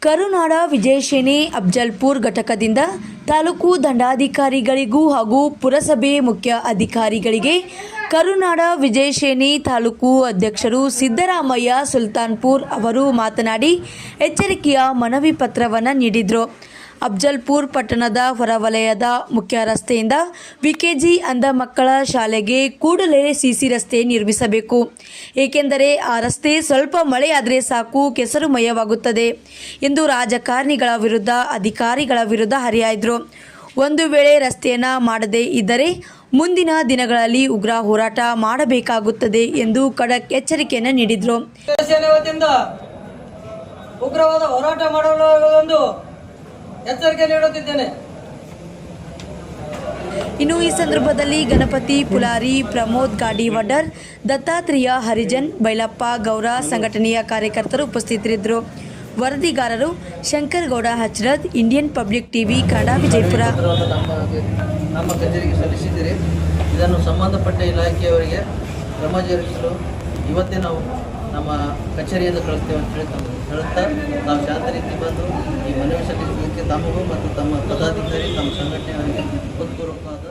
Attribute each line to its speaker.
Speaker 1: ಕರುನಾಡ ವಿಜಯಸೇನೆ ಅಫ್ಜಲ್ಪುರ್ ಘಟಕದಿಂದ ತಾಲೂಕು ದಂಡಾಧಿಕಾರಿಗಳಿಗೂ ಹಾಗೂ ಪುರಸಭೆ ಮುಖ್ಯ ಅಧಿಕಾರಿಗಳಿಗೆ ಕರುನಾಡ ವಿಜಯಶೇನಿ ತಾಲೂಕು ಅಧ್ಯಕ್ಷರು ಸಿದ್ದರಾಮಯ್ಯ ಸುಲ್ತಾನ್ಪುರ್ ಅವರು ಮಾತನಾಡಿ, ಎಚ್ಚರಿಕೆಯ ಮನವಿ ಪತ್ರವನ್ನು ನೀಡಿದರು. ಅಫ್ಜಲ್ಪುರ್ ಪಟ್ಟಣದ ಹೊರವಲಯದ ಮುಖ್ಯ ರಸ್ತೆಯಿಂದ ವಿಕೆಜಿ ಅಂಧ ಮಕ್ಕಳ ಶಾಲೆಗೆ ಕೂಡಲೇ ಸಿಸಿ ರಸ್ತೆ ನಿರ್ಮಿಸಬೇಕು. ಏಕೆಂದರೆ ಆ ರಸ್ತೆ ಸ್ವಲ್ಪ ಮಳೆಯಾದರೆ ಸಾಕು, ಕೆಸರುಮಯವಾಗುತ್ತದೆ ಎಂದು ರಾಜಕಾರಣಿಗಳ ವಿರುದ್ಧ ಅಧಿಕಾರಿಗಳ ವಿರುದ್ಧ ಹರಿಯಾಯಿದ್ರು ಒಂದು ವೇಳೆ ರಸ್ತೆಯನ್ನು ಮಾಡದೇ ಇದ್ದರೆ ಮುಂದಿನ ದಿನಗಳಲ್ಲಿ ಉಗ್ರ ಹೋರಾಟ ಮಾಡಬೇಕಾಗುತ್ತದೆ ಎಂದು ಖಡಕ್ ಎಚ್ಚರಿಕೆಯನ್ನು ನೀಡಿದರು.
Speaker 2: ಉಗ್ರವಾದ ಹೋರಾಟ ಮಾಡಲು ಒಂದು ಎಚ್ಚರಿಕೆ ನೀಡುತ್ತಿದ್ದೇನೆ
Speaker 1: ಇನ್ನು ಈ ಸಂದರ್ಭದಲ್ಲಿ ಗಣಪತಿ ಪುಲಾರಿ ಪ್ರಮೋದ್ ವಡರ್ ದತ್ತಾತ್ರೇಯ ಹರಿಜನ್ ಬೈಲಪ್ಪ ಗೌರ ಸಂಘಟನೆಯ ಕಾರ್ಯಕರ್ತರು ಉಪಸ್ಥಿತರಿದ್ದರು. ವರದಿಗಾರರು Shankar Gowda ಹಚ್ರದ್ Indian public TV Kannada Vijayapura.
Speaker 2: ನಮ್ಮ ಕಚೇರಿಗೆ ಸಲ್ಲಿಸಿದ್ದೀರಿ. ಇದನ್ನು ಸಂಬಂಧಪಟ್ಟ ಇಲಾಖೆಯವರಿಗೆ ಕ್ರಮ ಜರುಗಿಸಲು ಇವತ್ತೇ ನಾವು ನಮ್ಮ ಕಚೇರಿಯಿಂದ ಕಳಿಸ್ತೇವೆ ಅಂತ ಹೇಳ್ತಾ ನಾವು ಶಾಂತ ರೀತಿ ಬಂದು ಈ ಮನವಿ ಸಲ್ಲಿಸಲಿಕ್ಕೆ ತಮಗೂ ಮತ್ತು ತಮ್ಮ ಪದಾಧಿಕಾರಿ ತಮ್ಮ ಸಂಘಟನೆಯವರಿಗೆ ಹೃತ್ಪೂರ್ವಕವಾದ